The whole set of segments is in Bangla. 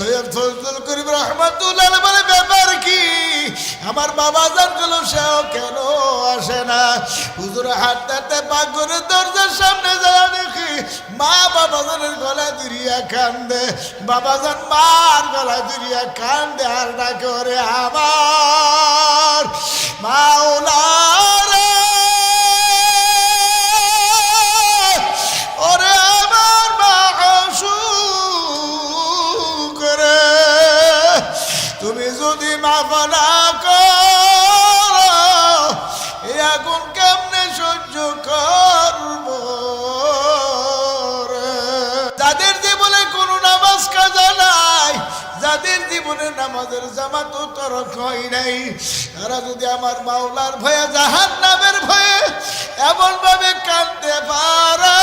সৈয়দ কি? আমার বাবা গুলো সেও কেন আসে না? হুজুর হাঁটতে বাগরে দরজার সামনে যায় দেখি মা বাবা জানের গলা দুরিয়া কান্দে। বাবা জান মার গলা দুরিয়া কান্দে আর ডাকে, ওরে আমার মাওলারে ওরে এ আগুন কেমনে সহ্য করব? যাদের জীবনে কোনো নামাজ কাজা নাই, যাদের জীবনে নামাজের জামাত তরক হয় নাই, তারা যদি আমার মাওলার ভয়ে জাহান নামের ভয়ে এমন ভাবে কাঁদতে পারে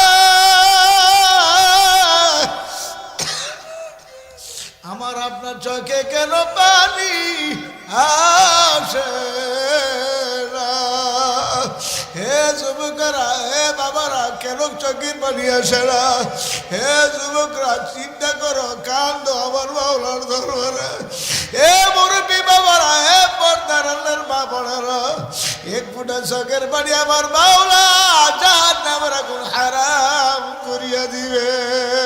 আমার আপনার চোখে কেন পানি আসে? হে যুবকরা, হে বাবারা, কেন চোখের পানি আসে না? হে যুবকরা, চিন্তা করো, কান্দ আমার বাউলার দরবারে। হে মুরব্বী বাবারা, হে পর্দার বোনেরা, এক ফুটা চোখের পানি আমার বাউলা জাহান নামের আগুন হারাম করিয়া দিবে।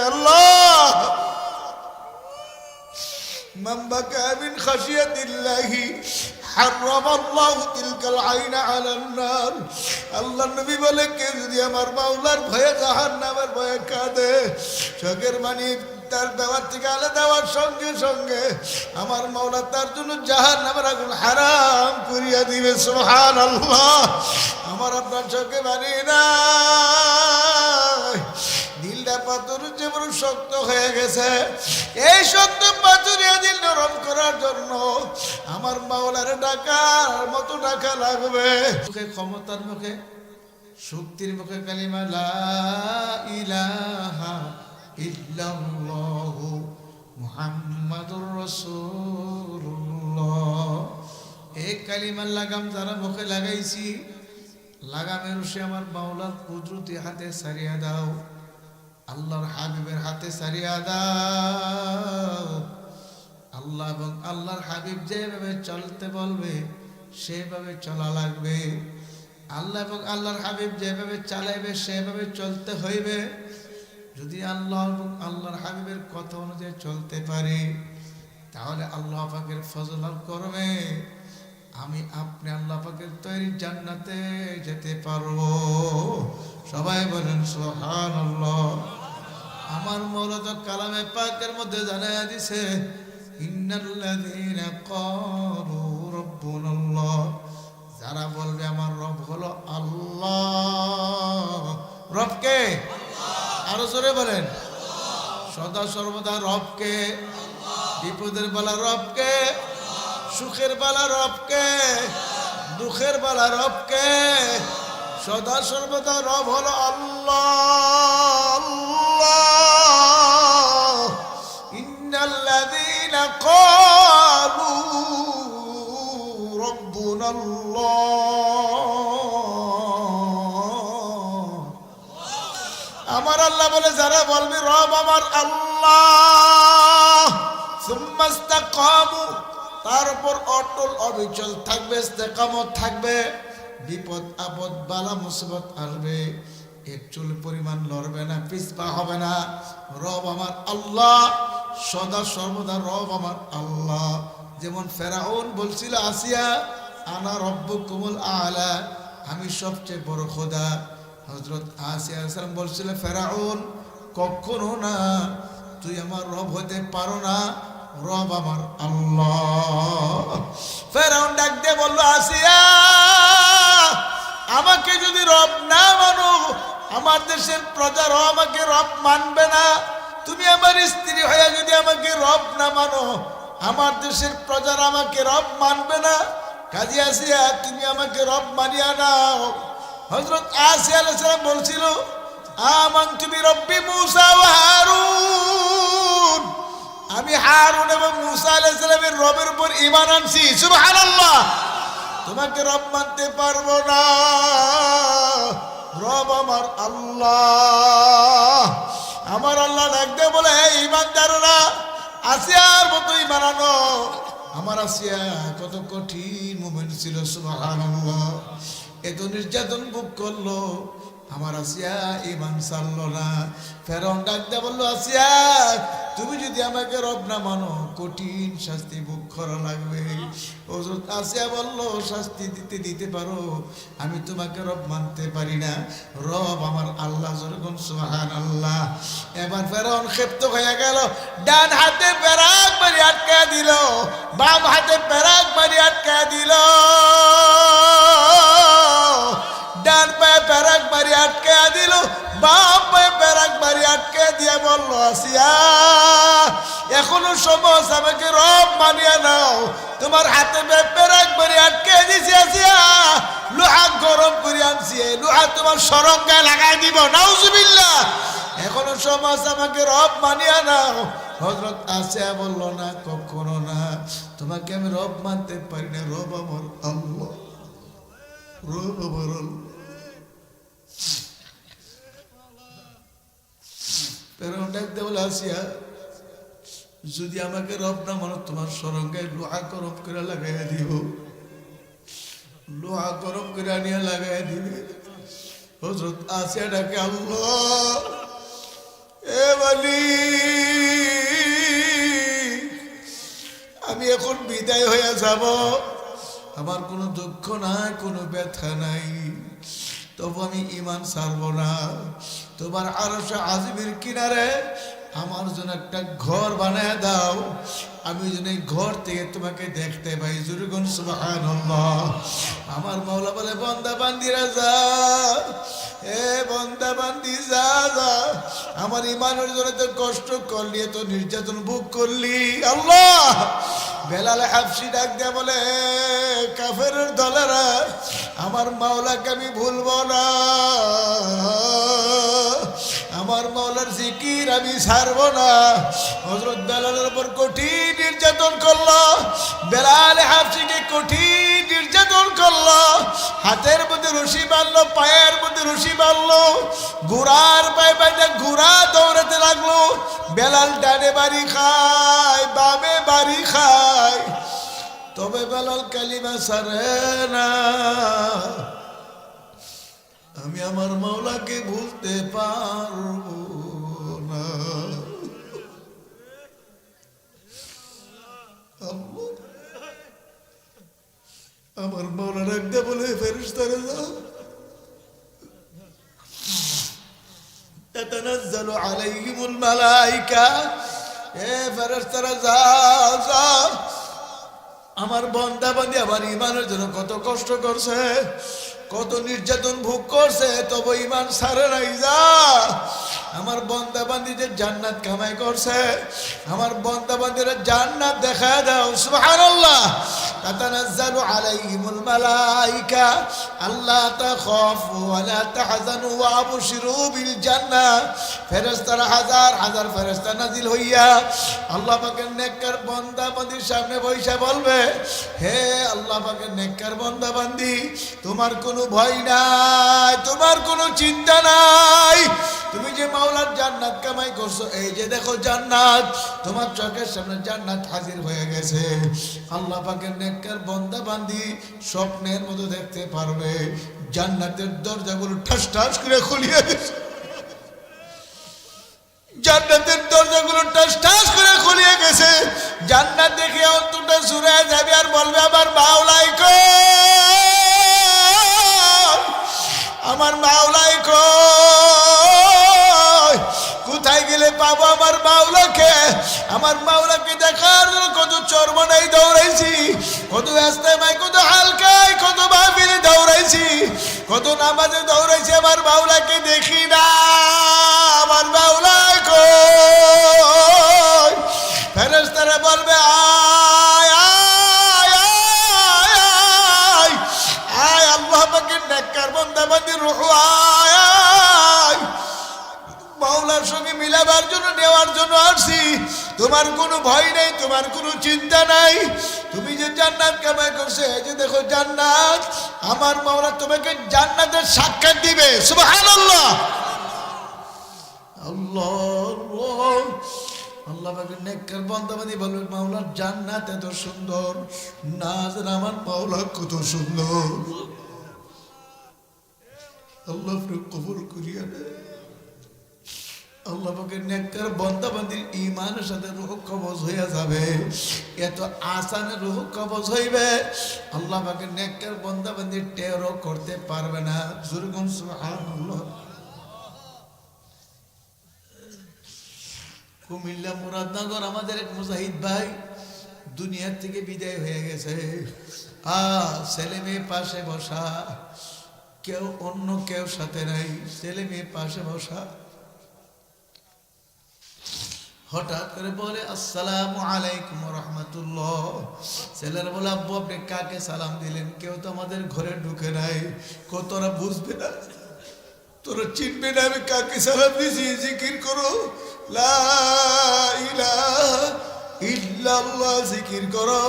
আল্লাহ! من بكى من خشية الله حرم الله تلك العين على النار আল্লাহ নবী বলে কে যদি আমার মাওলার ভয়ে জাহান নামের ভয়ে কাঁদে চোখের মানি তার দেওয়ার থেকে আলাদা দেওয়ার সঙ্গে সঙ্গে আমার মাওলা তার জন্য জাহান নামের আগুন হারাম করিয়া দিবে সোহান আল্লাহ আমার আপনার চোখে মানি না পাথর যেমন শক্ত হয়ে গেছে, এই শক্ত পাথরিয়া দিল নরম করার জন্য আমার মাওলার ডাকার মতো ডাকা লাগবে। মুখে ক্ষমতার মুখে, শক্তির মুখে কালিমা, লা ইলাহা ইল্লাল্লাহু মুহাম্মাদুর রাসূলুল্লাহ। এই কালিমার লাগাম যারা মুখে লাগাইছি, লাগামের সে আমার মাওলার কুদরতি হাতে সারিয়া দাও। আল্লাহর হাবিবের হাতে সারিয়া দাও। আল্লাহ এবং আল্লাহর হাবিব যেভাবে চলতে বলবে, সেভাবে চলা লাগবে। আল্লাহ এবং আল্লাহর হাবিব যেভাবে চালাইবে, সেভাবে চলতে হইবে। যদি আল্লাহ এবং আল্লাহর হাবিবের কথা অনুযায়ী চলতে পারি, তাহলে আল্লাহ পাকের ফজল করবে। আমি আপনি আল্লাহ পাকের তৈরি জান্নাতে যেতে পারব। সবাই বলেন সোহান আমার মৌলত কালামে পাকের মধ্যে জানাই দিছে যারা বলবে আমার রব হলো আল্লাহ। রবকে আরও জোরে বলেন, সদা সর্বদা রবকে বিপদের বেলা রবকে সুখের বেলা রবকে, দুঃখের বেলা রবকে, সদা সর্বদা রব হল আল্লাহ। আমার আল্লাহ বলে, যারা বলবি রব আমার আল্লাহ তার উপর অটল অবিচল থাকবে, ইস্তেকামত থাকবে। বিপদ, আপদ, বালা, মুসিবত আসবে। এক চুল পরিমাণ লড়বে না পিসপা হবে না। রব আমার আল্লাহ, সদা সর্বদা রব আমার আল্লাহ। যেমন ফেরাউন বলছিল আসিয়া, আনা রব্ব কুমুল আলা আমি সবচেয়ে বড় খোদা। হজরত আসিয়া সালাম বলছিল, ফেরাউন, কখনো না, তুই আমার রব হতে পারো না। রব আমার আল্লাহ। ফেরাউন ডাক দিয়ে বলল, আসিয়া, আমাকে যদি রব না মানো, আমার দেশের প্রজার আমাকে রব মানবে না। তুমি আমার স্ত্রী হয়ে যদি আমাকে রব না মানো, আমার দেশের প্রজার আমাকে রব মানবে না। কাজী আসিয়া, তুমি আমাকে রব মানিয়া নাও। হজরত আসিয়া আলাইসালাম বলছিল আমাং তুমি রব্বি মুসা হারুন। হারুন এবং মুসা আলাইসালামের রবের উপর ইমান আনছি। সুবহানাল্লাহ। তোমাকে রব মানতে পারব না। রব আমার আল্লাহ। আমার আল্লাহ ডাকতে বলে ইমানদাররা আসিয়ার বানানো আমার আসিয়া কত কঠিন মোমেন্ট ছিল, সুবহানাল্লাহ। এত নির্যাতন ভোগ করল। আমার আসিয়া ইমান ছাড়লো না। ফেরন ডাক বলল, আসিয়া, তুমি যদি আমাকে রব না মানো, কঠিন শাস্তি ভোগ করা লাগবে। হযরত আসিয়া বলল, শাস্তি দিতে দিতে পারো, আমি তোমাকে রব মানতে পারি না। রব আমার আল্লাহ যেরকম সুহান আল্লাহ এবার ফেরন ক্ষেপ্ত হয়ে গেল, ডান হাতে পেরাক মারি আটকা দিল, বাম হাতে পেরাক মারি আটকা দিল। এখনও সময় আমাকে রব মানিয়ে নাও। তোমার হাতে প্যারাক মারি আটকে দিছি আসিয়া, লোহা গরম করে আনছি। লোহা তোমার সরঙ্গায় লাগাই দিব, নাউজুবিল্লাহ। এখনও সময় আমাকে রব মানিয়ে নাও। হজরত আসিয়া বলল, না, কখনো না। তোমাকে আমি রব মানতে পারি না। রব আমার আল্লাহ। রব আমার আল্লাহ। ফেরাউন আসিয়া যদি আমাকে রব না মানো, তোমার সরঙ্গায় লোহা গরম করে লাগাইয়া দিব। লোহা গরম করে নিয়ে লাগাইয়া দিবে। হজরত আসিয়া ডাকে, আল্লাহ, এ বলি আমি এখন বিদায় হয়ে যাব। আমার কোনো দুঃখ নাই, কোনো ব্যথা নাই। তবু আমি ইমান ছাড়বো না। তোমার আরও সে আজিমের কিনারে আমার জন্য একটা ঘর বানায় দাও। আমি যেন এই ঘর থেকে তোমাকে দেখতে পাই। জুরগুন আমার মাওলা বলে, বন্দা বান্দিরা যা এ বন্দা বান্দি যা যা আমার ইমানের জন্য তো কষ্ট করলি, এত নির্যাতন ভোগ করলি। আল্লাহ, বেলালে হাফসি ডাক দেয়া বলে কাফের দলেরা আমার মাওলাকে আমি ভুলবো না। আমার মাওলার জিকির আমি ছাড়বো না। হজরত বেলালের উপর কঠিন নির্যাতন করল। বেলাল হাফসিকে কঠিন নির্যাতন করল। হাতের মধ্যে রশি বাঁধলো, পায়ের মধ্যে রশি বাঁধলো। ঘোড়ার পায়ে বাইরে ঘোড়া দৌড়াতে লাগল। বেলাল ডানে বাড়ি খায়, বামে বাড়ি খায়। তবে বেলাল কালিমা সারে না আমি আমার মাওলাকে ভুলতে পারবো না আল্লাহ, আমার মাওলা রাখতে বলে ফেরিস্তারে যাও تتنزل عليهم الملائكة এ ফেরেশতারা যাও যাও আমার বন্দা বান্দি, আমার ইমানের জন্য কত কষ্ট করছে, কত নির্যাতন ভোগ করছে, তবে ইমান সারে নাই যা। আমার বন্দা যে জান্নাত কামাই করছে, আমার বন্দা বান্দিরা জান্নাত দেখা দাও, সুবহানাল্লাহ। আল্লাহ তাখাফু ওয়া লা তাহজানু ওয়া আবশিরু বিল জান্নাহ। ফেরেশতারা হাজার হাজার ফেরেশতা নাজিল হইয়া আল্লাহ পাকের নেককার বন্দা বান্দির সামনে বইসা বলবে, হে আল্লাহ পাকের নেককার বন্দা বান্দি তোমার কোনো ভয় নাই, তোমার কোনো চিন্তা নাই। কামাই করছ, এই যে দেখো জান্নাত, তোমার চোখের সামনে জান্নাত হাজির হয়ে গেছে। আল্লাহ পাকের নেককার বন্দা বান্দি স্বপ্নের মতো দেখতে পারবে। জান্নাতের দরজাগুলো ঠাস ঠাস করে খুলিয়ে গেছে জান্নাতের দরজাগুলো টাস টাস করে খুলিয়ে গেছে। জান্নাত দেখে অন্তটা সুরে যাবে আর বলবে, আমার মাওলাই কই আমার মাওলাই কই কোথায় গেলে পাবো আমার মাওলাকে? আমার মাওলাকে দেখার কত চর্মনাই দৌড়াইছি, কত রাস্তায়, কত হালকায়, কত মাহফিলে দৌড়াইছি, কত নামাজে দৌড়াইছি, আমার মাওলাকে দেখি না, আমার মাওলা কই? তোমার কোনো ভয় নেই, তোমার কোনো চিন্তা নাই। তুমি যে জান্নাত কামাই করছে, এই যে দেখো জান্নাত, আমার মাওলা তোমাকে জান্নাতের সাক্ষাৎ দিবে। সুবহানাল্লাহ। আল্লাহ কবুল করিয়া আল্লাহ পাকের নেককার বন্দাবান্দির ইমানের সাথে রুহ কবজ হইয়া যাবে। এত আসানে রুহ কবজ হইবে, আল্লাহ পাকের নেককার বন্দাবান্দির টেরও করতে পারবে না। জুরগুন কুমিল্লা মুরাদনগর আমাদের এক মুজাহিদ ভাই দুনিয়ার থেকে বিদায় হয়ে গেছে। আ, ছেলে মেয়ে পাশে বসা, কেউ অন্য কেউ সাথে নাই। ছেলে মেয়ে পাশে বসা হঠাৎ করে বলে, আসসালাম আলাইকুম রহমতুল্লাহ। ছেলের বলে, আব্বু, আপনি কাকে সালাম দিলেন? কেউ তো আমাদের ঘরে ঢুকে নাই। কো তোরা বুঝবে না। তোরা চিনবে না আমি কাকে সালাম দিয়েছি। জিকির করো। লা জিকির করো।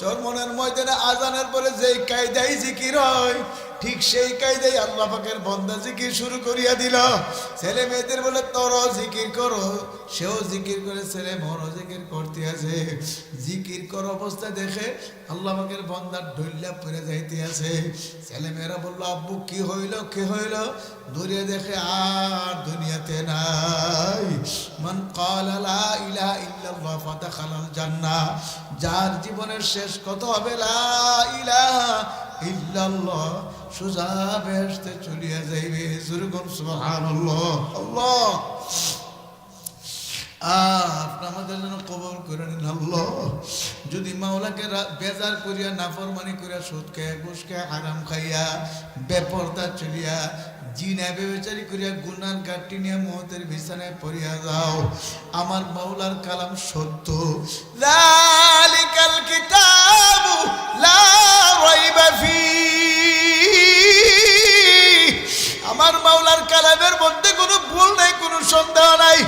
চরমনের ময়দানে আজানের পরে যেই কায়দাই জিকির হয় ঠিক সেই কায়দায় আল্লাহ পাকের বন্দা জিকির শুরু করিয়া দিল। ছেলে মেয়েদের বলে তর জিকির করো। সেও জিকির করে ছেলে মর জিকির করতে আছে। জিকির কর অবস্থা দেখে আল্লাহ পাকের বন্দার ঢুল্লা পড়ে যাইতে আছে। ছেলে মেয়েরা বলল, আব্বু, কি হইল কি হইল? দূরে দেখে, আর দুনিয়াতে নাই। মান ক্বালা লা ইলাহা ইল্লাল্লাহ ফাদাখালাল জান্নাহ। যার জীবনের শেষ কথা হবে? লা ইলাহা ইল্লাল্লাহ। সোজা বেহেশতে চলিয়া যাইবে আমাদের জন্য কবর করে যদি মাওলাকে বেজার করিয়া, নাফরমানি করিয়া, সুদ খেয়ে ঘুষ খেয়ে খাইয়া, বেপরদা চলিয়া, জিনা বেবেচারি করিয়া, গুনার গাঠটি নিয়ে মহতের বিছানায় পড়িয়া যাও। আমার মাওলার কালাম সত্য। ভুল নাই কোনো সন্দেহ নাই।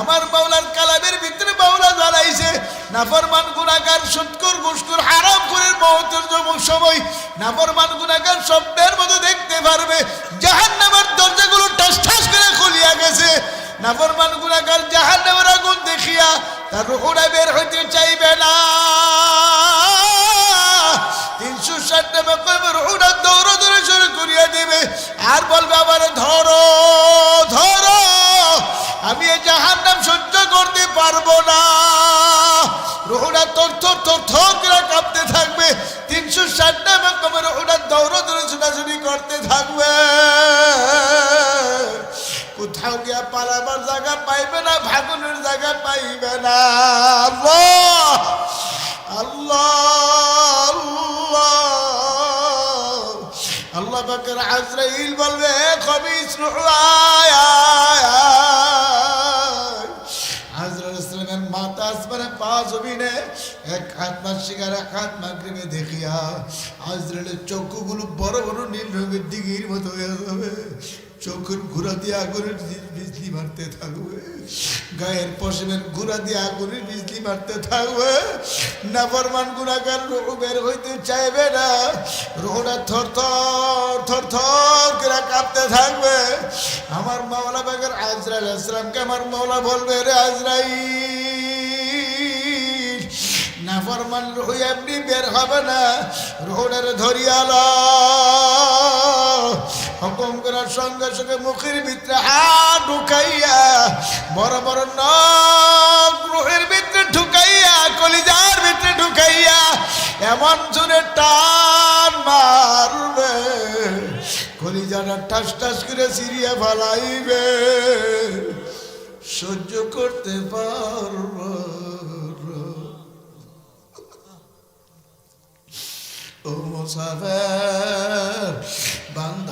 আমার মাওলার কালামের ভিতরে মাওলা জানাইছে, নাফরমান গুনাগার সুৎকর ঘুষকর হারাম করে মহতের যমক সময় নাফরমান গুনাগার স্বপ্নের মতো দেখতে পারবে। জাহান নামের দরজাগুলো ঠাস ঠাস করে খুলিয়া গেছে। নাফরমান গুনাগার জাহান্নামের আগুন দেখিয়া তার রুহুরা বের হইতে চাইবে না। তিনশো ষাট টাকা কইবার ওটা দৌড় করিয়া দেবে। আর বলবে আবার ধরো। পালাবার জায়গা পাইবে না ভাগুনের জায়গা পাইবে না। আল্লাহ আল্লাহ আল্লাহ বলবে কবি জমিনে এক হাত শিকার, এক হাত দেখিয়া হাজরেলের চক্ষুগুলো বড় বড় নীল রঙের দিঘির মতো হয়ে যাবে। চোখের ঘুরা দিয়ে আগুনের বিজলি মারতে থাকবে। গায়ের পশমের ঘুরা দিয়ে আগুনের বিজলি মারতে থাকবে। নাফরমান গুণাগার রোহ বের হইতে চাইবে না। রোহটা থর থর থর থর করে কাঁপতে থাকবে। আমার মাওলা বাগের আজরাইল ইসলামকে আমার মাওলা বলবে, রে আজরাইল! নাফরমান রুহ এমনি বের হবে না। রোহটার ধরিয়াল। হুকুম করার সঙ্গে সঙ্গে মুখের ভিতরে হাত ঢুকাইয়া, বড় বড় নখ ভিতরে ঢুকাইয়া, কলিজার ভিতরে ঢুকাইয়া, এমন জোরে টান মারবে, কলিজাটা ঠাস ঠাস করে সিরিয়া ফালাইবে। সহ্য করতে পারব না। ও মুসাফের বান্ধ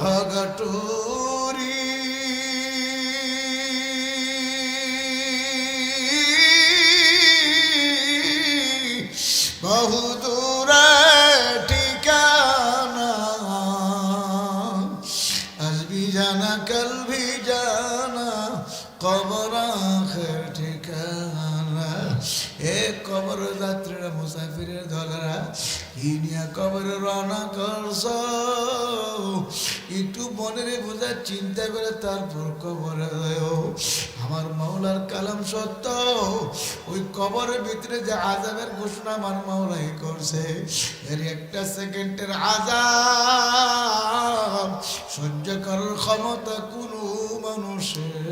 কবরে রওনা করছ। একটু মনের বোঝা চিন্তা করে তারপর কবরে আমার মাওলার কালাম সত্য। ওই কবরের ভিতরে যে আজাবের ঘোষণা আমার মাওলাই করছে, এর একটা সেকেন্ডের আজাব সহ্য করার ক্ষমতা কোনো মানুষের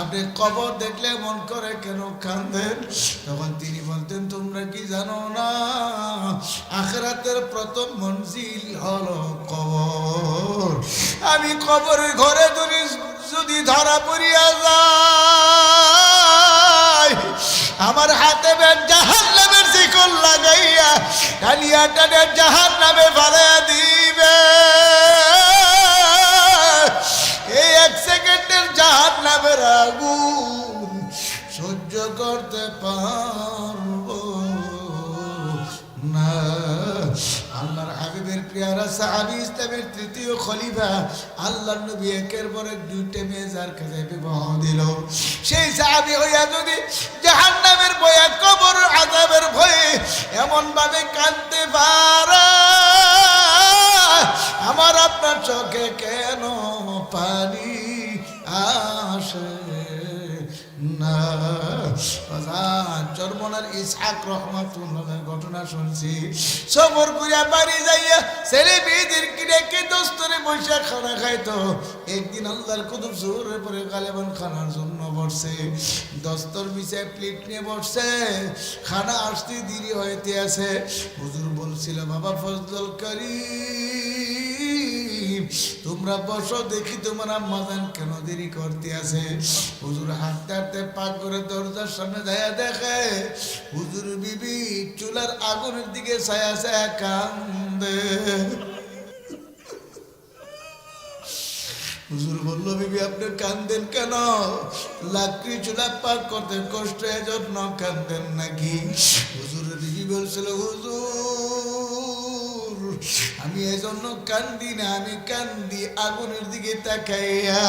আপনি কবর দেখলে মন করে কেন কান্দেন? তখন তিনি বলতেন, তোমরা কি জানো না? আখরাতের প্রথম মঞ্জিল হলো কবর। আমি কবরের ঘরে যদি যদি ধরা পড়িয়া যাই, আমার হাতে জাহান নামের শিকল লাগাইয়া, টানিয়া টানে জাহান নামে ফালাইয়া দিবে। জাহান নামের আগুন সহ্য করতে পারব না। আল্লাহর হাবিবের প্রিয়ারা সাহাবি ইসলামের তৃতীয় খলিফা, আল্লাহর নবী একের পর এক দুইটা মেয়ে যার কাছে বিবাহ দিল। সেই সাহাবি হইয়া যদি জাহান্নামের ভয়ে, কবর আযাবের ভয়ে এমন ভাবে কাঁদতে পারে, আমার আপনার চোখে কেন পানি? আসে না চরমনার ইসহাক রহমাতুল্লাহের ঘটনা শুনছি সবর করিয়া বাড়ি যাইয়া ছেলে মেয়েদের কিনে কে দোস্তরে বসে খানা খাইতো একদিন আল্লাহর কুতুব জোরে পরে গালেবান খানার জন্য বসছে দস্তর বিছায় প্লেট নিয়ে বসছে খানা আসতে দেরি হইতে আছে হুজুর বলছিল বাবা ফজল করিম তোমরা বসো, দেখি তোমার আম্মাজান কেন দেরি করতে আছে। হুজুর হাঁটতে হাঁটতে পাক করে দরজার সামনে যাইয়া দেখে, হুজুর বিবি চুলার আগুনের দিকে ছায়া ছায়া কান্দে। হুজুর বলল, বিবি, আপনি কান্দেন কেন? লাকড়ি চুলা পাক করতে কষ্ট, এজন্য কান্দেন নাকি? হুজুর বিবি বলছিল, হুজুর আমি এজন্য কান্দি না, আমি কান্দি আগুনের দিকে তাকাইয়া।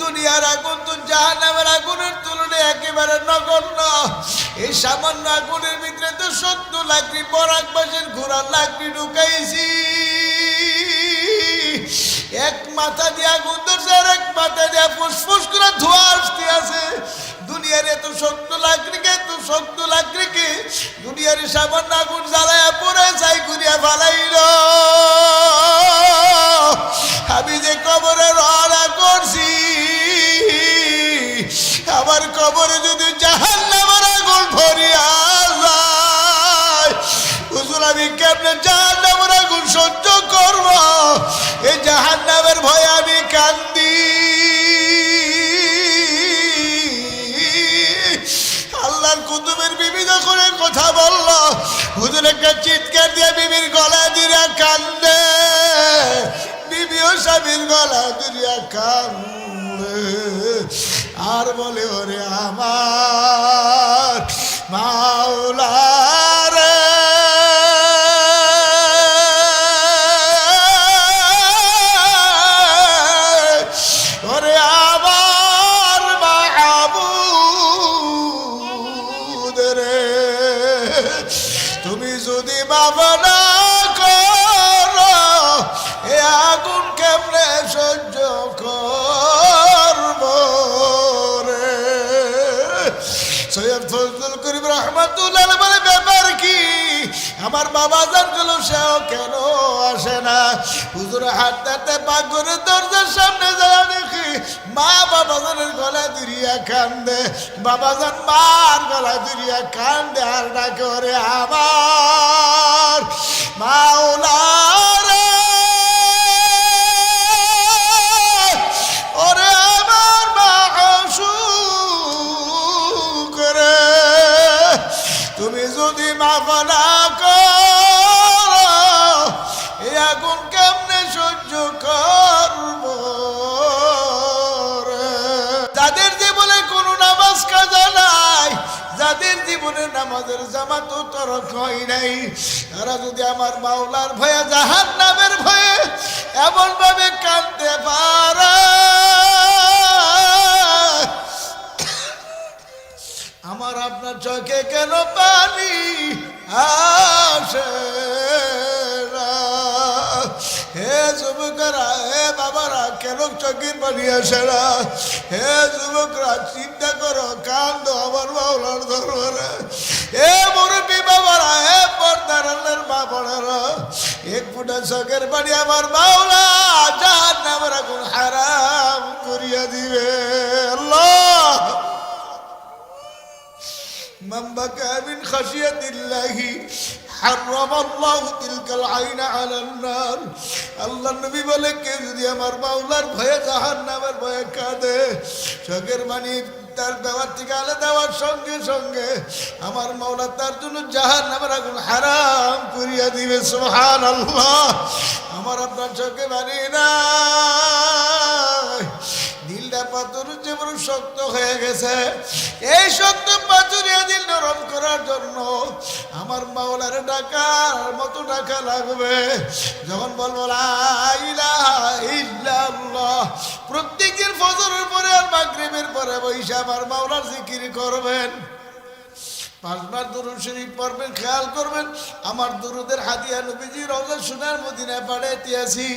দুনিয়ার আগুন তো জাহান্নামের আগুনের তুলনায় একেবারে নগণ্য। এই সামান্য আগুনের ভিতরে তো সত্য লাকড়ি বরাক বাসের ঘোড়ার লাকড়ি ঢুকাইছি। এক মাথা দিয়ে আগুন ধরছে আর এক মাথা দিয়ে ফুসফুস করে ধোয়া আসতে আছে। দুনিয়ার এত সত্য লাকড়িকে এত সত্য লাকড়িকে দুনিয়ার সাবান নাগুন জ্বালায়া পরে যাই, ঘুরিয়া ফালাইল। আমি যে কবরে রওনা করছি, আমার কবরে একটা চিৎকার দিয়ে বিবির গলা দিয়ে কান্দে। বিবিও স্বামীর গলা দিয়ে কান্দে। আর বলে, ওরে আমার মাওলারে। তুমি যদি ভাবনা করো এ আগুন কেমনে সহ্য করব রে? সৈয়দ ফজলুল করিম রহমাতুল্লাহ আমার বাবা জানগুলো সেও কেন আসে না? হুজুর হাঁটতে পাগরের দরজার সামনে যায়, দেখি মা বাবা জানের গলা দিরিয়া কান্দে, বাবা জান মার গলা দিরিয়া কান্দে আর না করে আমার ওরে যদি মাফা না এই আগুন কেমনে সহ্য করব যাদের জীবনে কোনো নামাজ কাজা নাই, যাদের জীবনে নামাজের জামাত তরক হয় নাই, তারা যদি আমার মাওলার ভয়ে জাহান নামের ভয়ে এমনভাবে কাঁদতে পারা আমার আপনার চোখে কেন পানি আসে? হে যুবকরা, হে বাবারা, কেন চোখের পানি আসে না? হে যুবকরা, চিন্তা করো, কান্দ আমার বাউলার দরবারে। হে মুরব্বী বাবারা, হে পর্দার মা বড়ারা এক ফুটা চোখের পানি আমার বাউলা জাহান নামের আগুন হারাম করিয়া দিবে আল্লাহ من بكى من خشية الله حرم الله تلك العين على النار আল্লাহ নবী বলে কে যদি আমার মাওলার ভয়ে জাহান নামের ভয়ে কাঁদে চোখের মানি তার ব্যবহার থেকে আলাদা দেওয়ার সঙ্গে সঙ্গে আমার মাওলা তার জন্য জাহান নামের আগুন হারাম করিয়া দিবে সোহান আল্লাহ আমার আপনার চোখে মানি না দিলটা পাথর যেমন শক্ত হয়ে গেছে। এই শক্ত পাথরিয়া দিল নরম করার জন্য আমার মাওলার ডাকার মতো ডাকা লাগবে। যখন বলব প্রত্যেকদিন ফজরের পরে আর মাগরিবের পরে বৈশা আমার মাওলার জিকির করবেন। পাঁচবার দরুদ শরীফ পড়বেন, খেয়াল করবেন। আমার দরুদের হাদিয়া নবীজি রওজা সোনার মদিনায় পাঠাইতে আসি।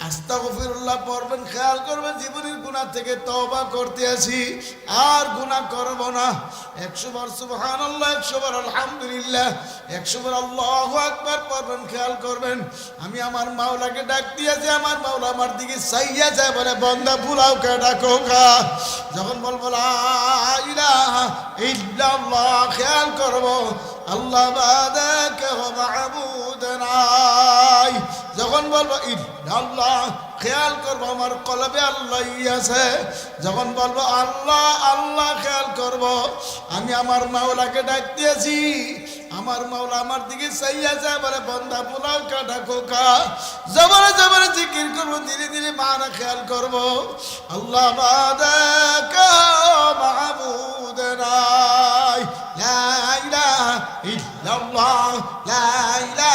আস্তাগফিরুল্লাহ পড়বেন, খেয়াল করবেন জীবনের গুনাহ থেকে তওবা করতে আসি, আর গুনাহ করব না। একশো বার সুবহানাল্লাহ, একশো বার আলহামদুলিল্লাহ, একশো বার আল্লাহু আকবার পড়বেন, খেয়াল করবেন। আমি আমার মাওলাকে ডাক দিয়েছি আমার মাওলা আমার দিকে চাইয়া যায় বলে, বন্দা পুলাও কে, ডাকো কা? যখন বলব, লা ইলাহা ইল্লাল্লাহ খেয়াল করব। আল্লাহ যখন বলব ইন্নাল্লাহ খেয়াল করব, আমার কলবে আল্লাহ আছে। যখন বলব, আল্লাহ আল্লাহ, খেয়াল করব। আমি আমার মাওলাকে ডাক দিয়েছি। আমার মাওলা আমার দিকে চাইয়া যায়, বলে বন্ধা পোলাও, কাটা কোকা জবরে জবরে জিকির করব, ধীরে ধীরে মারা খেয়াল করব। আল্লাহ মাহবুদ নাই। লা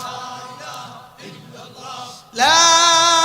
لا